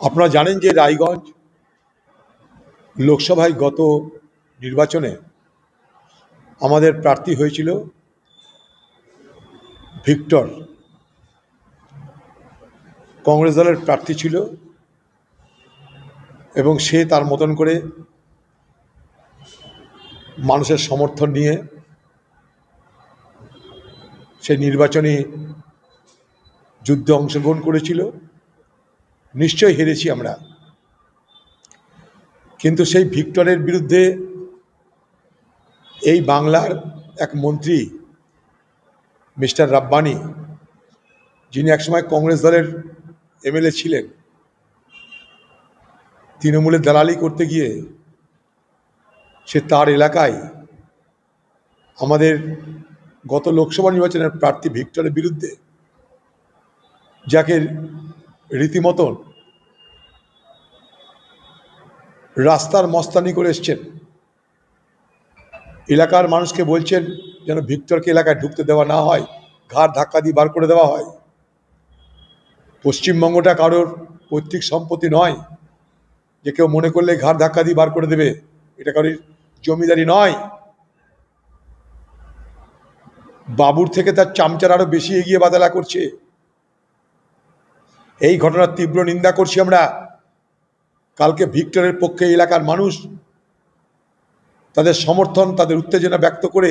আপনারা জানেন যে রায়গঞ্জ লোকসভায় গত নির্বাচনে আমাদের প্রার্থী হয়েছিল ভিক্টর। কংগ্রেস দলের প্রার্থী ছিল এবং সে তার মতন করে মানুষের সমর্থন নিয়ে সে নির্বাচনী যুদ্ধে অংশগ্রহণ করেছিল। নিশ্চয় হেরেছি আমরা। কিন্তু সেই ভিক্টরের বিরুদ্ধে এই বাংলার এক মন্ত্রী, মিস্টার রাব্বানি, যিনি একসময় কংগ্রেস দলের এমএলএ ছিলেন তৃণমূলের দালালি করতে গিয়ে সে তার এলাকায় আমাদের গত লোকসভা নির্বাচনের প্রার্থী ভিক্টরের বিরুদ্ধে, যাকে রীতিমতন রাস্তার মস্তানি করে এসছেন। এলাকার মানুষকে বলছেন যেন ভিক্টরকে এলাকায় ঢুকতে দেওয়া না হয়, ঘাড় ধাক্কা দিয়ে বার করে দেওয়া হয়। পশ্চিমবঙ্গটা কারোর পৈতৃক সম্পত্তি নয় যে কেউ মনে করলে ঘাড় ধাক্কা দিয়ে বার করে দেবে। এটা কারোর জমিদারি নয়। বাবুর থেকে তার চামচার আরও বেশি এগিয়ে বাদালা করছে। এই ঘটনার তীব্র নিন্দা করছি আমরা। কালকে ভিক্টরের পক্ষে এলাকার মানুষ তাদের সমর্থন, তাদের উত্তেজনা ব্যক্ত করে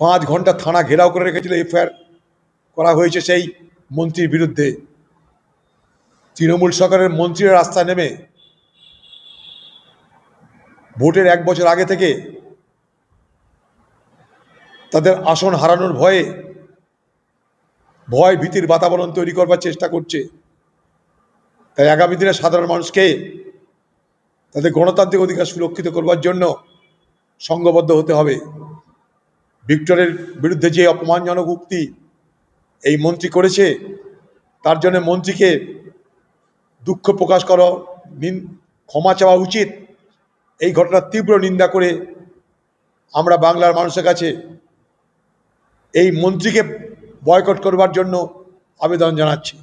পাঁচ ঘণ্টা থানা ঘেরাও করে রেখেছিল এফআইআর করা হয়েছে সেই মন্ত্রীর বিরুদ্ধে। তৃণমূল সরকারের মন্ত্রীরা রাস্তায় নেমে ভোটের এক বছর আগে থেকে তাদের আসন হারানোর ভয়ে ভয়, ভীতির বাতাবরণ তৈরি করবার চেষ্টা করছে। তাই আগামী দিনে সাধারণ মানুষকে তাদের গণতান্ত্রিক অধিকার সুরক্ষিত করবার জন্য সংঘবদ্ধ হতে হবে। ভিক্টরের বিরুদ্ধে যে অপমানজনক উক্তি এই মন্ত্রী করেছে, তার জন্য মন্ত্রীকে দুঃখ প্রকাশ করা ক্ষমা চাওয়া উচিত। এই ঘটনার তীব্র নিন্দা করে আমরা বাংলার মানুষের কাছে এই মন্ত্রীকে বয়কট করবার জন্য আবেদন জানাচ্ছি।